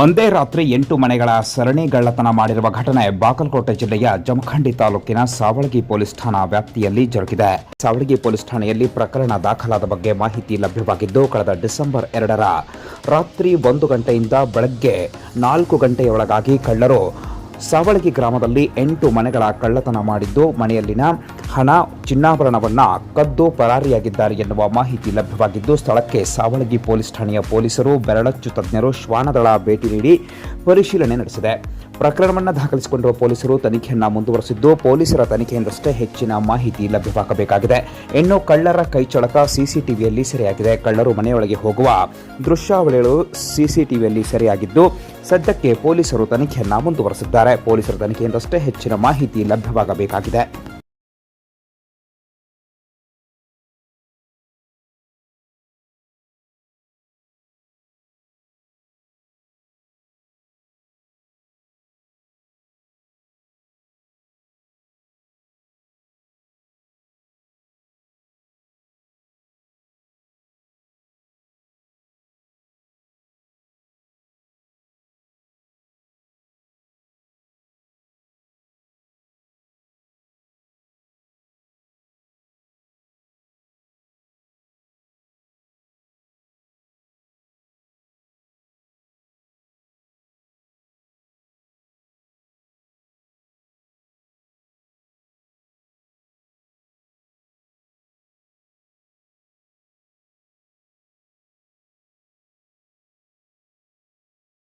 ಒಂದೇ ರಾತ್ರಿ ಎಂಟು ಮನೆಗಳ ಸರಣಿ ಗಳ್ಳತನ ಮಾಡಿರುವ ಘಟನೆ ಬಾಗಲಕೋಟೆ ಜಿಲ್ಲೆಯ ಜಮಖಂಡಿ ತಾಲೂಕಿನ ಸಾವಳಗಿ ಪೊಲೀಸ್ ಠಾಣಾ ವ್ಯಾಪ್ತಿಯಲ್ಲಿ ಜರುಗಿದೆ. ಸಾವಳಗಿ ಪೊಲೀಸ್ ಠಾಣೆಯಲ್ಲಿ ಪ್ರಕರಣ ದಾಖಲಾದ ಬಗ್ಗೆ ಮಾಹಿತಿ ಲಭ್ಯವಾಗಿದ್ದು, ಕಳೆದ ಡಿಸೆಂಬರ್ ಎರಡರ ರಾತ್ರಿ ಒಂದು ಗಂಟೆಯಿಂದ ಬೆಳಗ್ಗೆ ನಾಲ್ಕು ಗಂಟೆಯೊಳಗಾಗಿ ಕಳ್ಳರು ಸಾವಳಗಿ ಗ್ರಾಮದಲ್ಲಿ ಎಂಟು ಮನೆಗಳ ಕಳ್ಳತನ ಮಾಡಿದ್ದು, ಮನೆಯಲ್ಲಿನ ಹಣ, ಚಿನ್ನಾಭರಣವನ್ನು ಕದ್ದು ಪರಾರಿಯಾಗಿದ್ದಾರೆ ಎನ್ನುವ ಮಾಹಿತಿ ಲಭ್ಯವಾಗಿದ್ದು, ಸ್ಥಳಕ್ಕೆ ಸಾವಳಗಿ ಪೊಲೀಸ್ ಠಾಣೆಯ ಪೊಲೀಸರು, ಬೆರಳಚ್ಚು ತಜ್ಞರು, ಶ್ವಾನದಳ ಭೇಟಿ ನೀಡಿ ಪರಿಶೀಲನೆ ನಡೆಸಿದೆ. ಪ್ರಕರಣವನ್ನು ದಾಖಲಿಸಿಕೊಂಡಿರುವ ಪೊಲೀಸರು ತನಿಖೆಯನ್ನು ಮುಂದುವರೆಸಿದ್ದು, ಪೊಲೀಸರ ತನಿಖೆಯಿಂದಷ್ಟೇ ಹೆಚ್ಚಿನ ಮಾಹಿತಿ ಲಭ್ಯವಾಗಬೇಕಾಗಿದೆ. ಇನ್ನು ಕಳ್ಳರ ಕೈಚಳಕ ಸಿಸಿಟಿವಿಯಲ್ಲಿ ಸೆರೆಯಾಗಿದೆ. ಕಳ್ಳರು ಮನೆಯೊಳಗೆ ಹೋಗುವ ದೃಶ್ಯಾವಳಿಗಳು ಸಿಸಿಟಿವಿಯಲ್ಲಿ ಸೆರೆಯಾಗಿದ್ದು, ಸದ್ಯಕ್ಕೆ ಪೊಲೀಸರು ತನಿಖೆಯನ್ನು ಮುಂದುವರೆಸಿದ್ದಾರೆ. ಪೊಲೀಸರ ತನಿಖೆಯಿಂದಷ್ಟೇ ಹೆಚ್ಚಿನ ಮಾಹಿತಿ ಲಭ್ಯವಾಗಬೇಕಾಗಿದೆ.